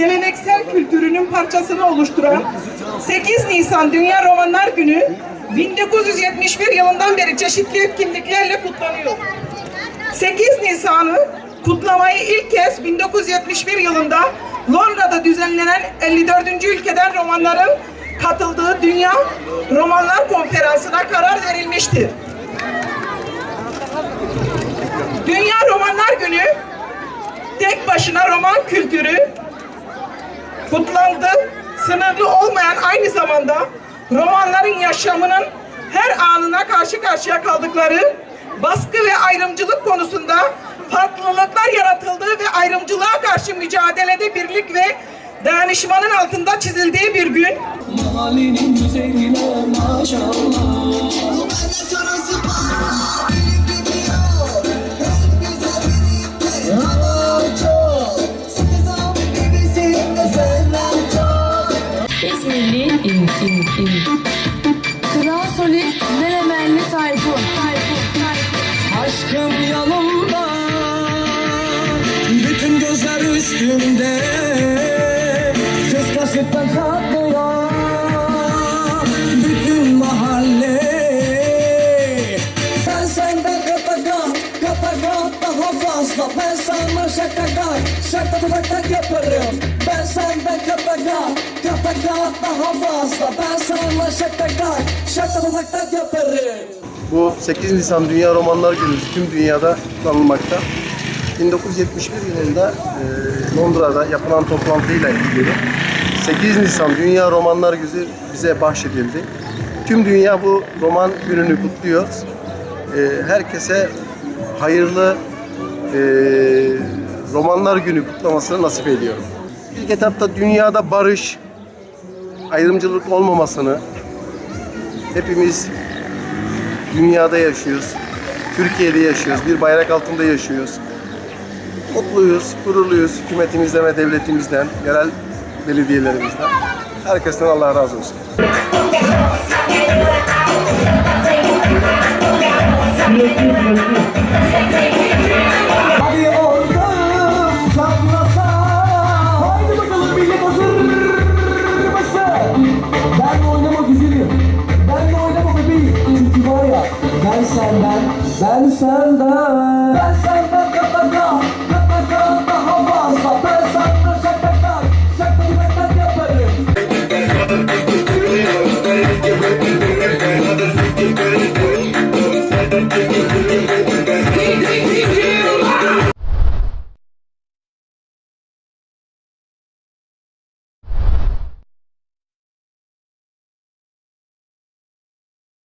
geleneksel kültürünün parçasını oluşturan 8 Nisan Dünya Romanlar Günü 1971 yılından beri çeşitli etkinliklerle kutlanıyor. 8 Nisan'ı kutlamayı ilk kez 1971 yılında Londra'da düzenlenen 54. ülkeden romanların katıldığı Dünya Romanlar Konferansı'na karar verilmiştir. Dünya Romanlar Günü tek başına roman kültürü kutlandı. Sınırlı olmayan aynı zamanda romanların yaşamının her anına karşı karşıya kaldıkları baskı ve ayrımcılık konusunda farklılıklar yaratıldığı ve ayrımcılığa karşı mücadelede birlik ve dayanışmanın altında çizildiği bir gün. Mahallenin güzeline maşallah Kız kaşıktan tatlıyor Bütün mahalle. Ben senden katakat Katakat daha fazla. Ben sana şakakat Şakatak yaparım. Ben senden katakat Katakat daha fazla. Ben sana şakakat Şakatak yaparım. Bu 8 Nisan Dünya Romanlar Günü. Tüm dünyada kutlanılmakta. 1971 yılında e, Londra'da yapılan toplantıyla ilgili 8 Nisan Dünya Romanlar Günü bize bahşedildi. Tüm dünya bu roman gününü kutluyor. E, herkese hayırlı e, Romanlar Günü kutlamasını nasip ediyorum. İlk etapta dünyada barış, ayrımcılık olmamasını hepimiz dünyada yaşıyoruz. Türkiye'de yaşıyoruz. Bir bayrak altında yaşıyoruz. Mutluyuz, gururluyuz hükümetimizden ve devletimizden, yerel belediyelerimizden. Herkesten Allah razı olsun. Hadi ortam çatlasa Haydi bakalım millet hazır mısın? Ben oynama güzelim Ben de oynama bebeğim Çünkü var ya ben senden Ben senden